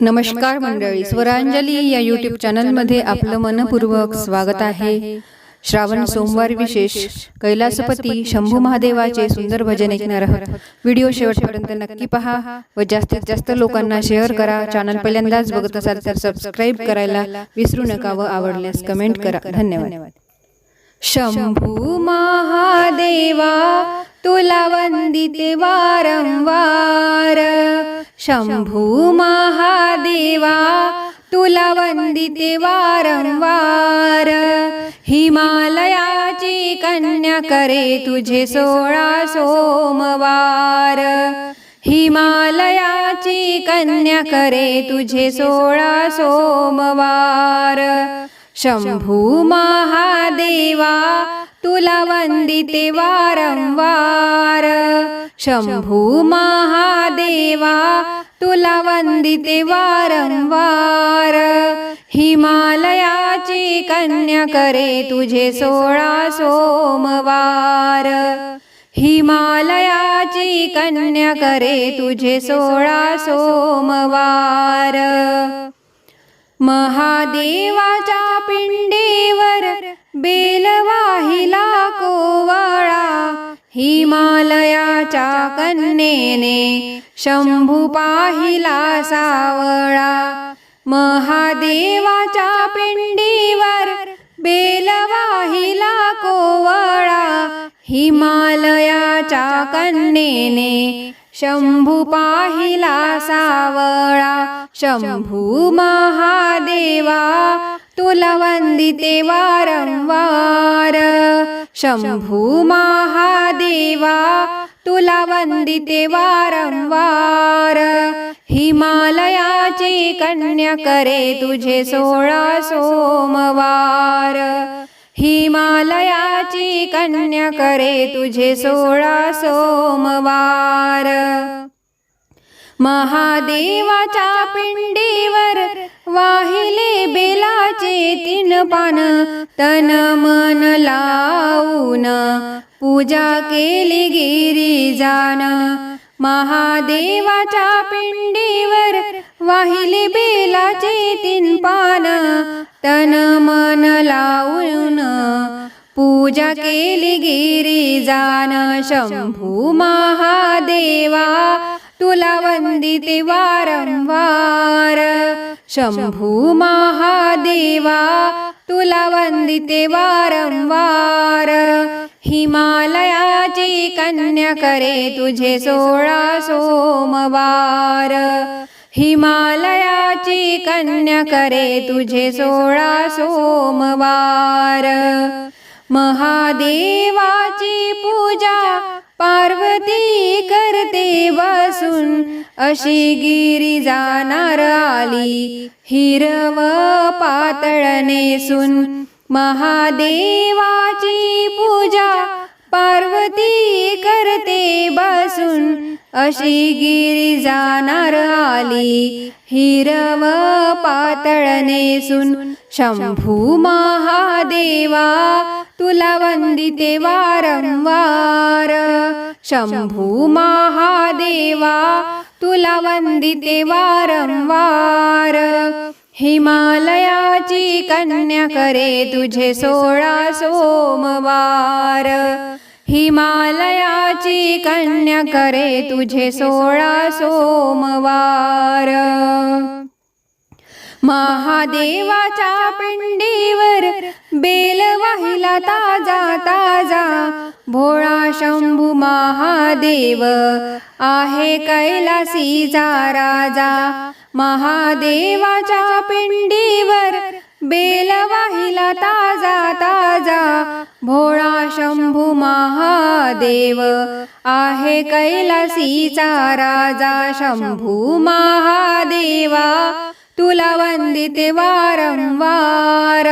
नमस्कार मंडळी स्वरांजली या युट्यूब चॅनलमध्ये आपलं मनपूर्वक स्वागत आहे. श्रावण सोमवार विशेष कैलासपती शंभू महादेवाचे सुंदर भजन ऐकणार आहोत. व्हिडिओ शेवटपर्यंत नक्की पहा व जास्तीत जास्त लोकांना शेअर करा. चॅनल पहिल्यांदाच बघत असाल तर सबस्क्राईब करायला विसरू नका व आवडल्यास कमेंट करा. धन्यवाद. शंभू महादेवा तुला वंदिते वारंवार. शंभू महादेवा तुला वंदिते वारंवार. हिमालयाची कन्या करे तुझे सोळा सोमवार. हिमालयाची कन्या करे तुझे सोळा सोमवार. शंभू महादेवा तुला वंदिते वारंवार. शंभू महादेवा तुला वंदिते वारंवार. हिमालयाची कन्या करे तुझे सोळा सोमवार. हिमालयाची कन्या करे तुझे सोळा सोमवार. महादेवाच्या पिंडीवर बेल वाहिला हिमालयाच्या कन्येने शंभू पाहिला सावळा. महादेवाच्या पिंडीवर बेल वाहिला कोवळा हिमालयाच्या कन्येने शंभू पाहिला सावळा. शंभू महादेवा तुला वंदिते वारंवार. शंभू महादेवा तुला वंदिते वारंवार. हिमालयाची कन्या करे तुझे सोळा सोमवार. हिमालयाची कन्या करे तुझे सोळा सोमवार. महादेवाच्या पिंडीवर वाहिले बेलाचे तीन पान तन मन लावून पूजा केली गिरी जाना महादेवाच्या पिंडीवर वाहिले बेलाचे तीन पान तन मन लावून पूजा केली गिरी जान शंभू महादेवा तुला वंदिते वारंवार. शंभू महादेवा तुला वंदिते वारंवार. हिमालयाची कन्या करे तुझे सोळा सोमवार. हिमालयाची कन्या करे तुझे सोळा सोमवार. महादेवाची पूजा पार्वती करते वासून अशी गिरी जाणार आली. हिरव पातळ नेसून महादेवाची पूजा पार्वती करते बसून अशी गिरी जाणार आली. हिरव पातळ नेसून शंभू महादेवा तुला वंदिते वारंवार. शंभू महादेवा तुला वंदिते वारंवार. हिमालयाची कन्या करे तुझे सोळा सोमवार. हिमालयाची कन्या करे तुझे सोळा सोमवार. महादेवाच्या पिंडीवर बेल वाहिला ताजा ताजा. भोळा शंभू महादेव आहे कैलासीचा राजा. महादेवाच्या पिंडीवर बेल वाहिला ताजा ताजा. भोळा शंभू महादेव आहे कैलासीचा राजा. शंभू महादेवा तुला वंदिते वारंवार।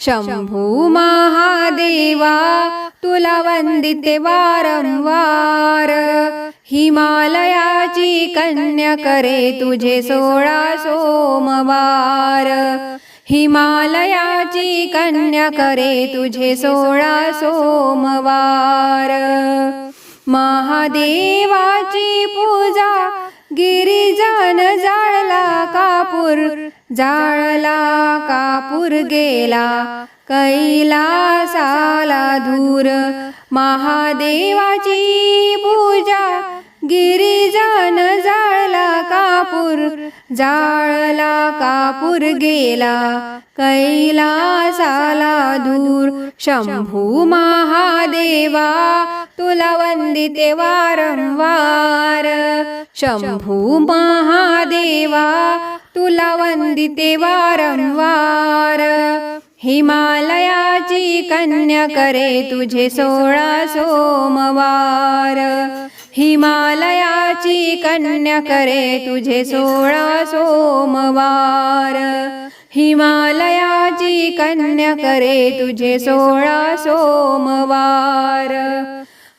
शंभू महादेवा तुला वंदिते वारंवार। हिमालयाची कन्या करे तुझे सोळा सोमवार। हिमालयाची कन्या करे तुझे सोळा सोमवार। महादेवाची पूजा गिरिजन जाळला कापूर जाळला कापूर गेला कैलासाला धूर. महादेवाची पूजा गिरिजन जाळला कापूर जाळला कापूर गेला कैलासाला दूर शंभू महादेवा तुला वंदिते वारंवार. शंभू महादेवा तुला वंदिते वारंवार. हिमालयाची कन्या करे तुझे सोळा सोमवार. हिमालयाची कन्या करे तुझे सोळा सोमवार. हिमालयाची कन्या करे तुझे सोळा सोमवार.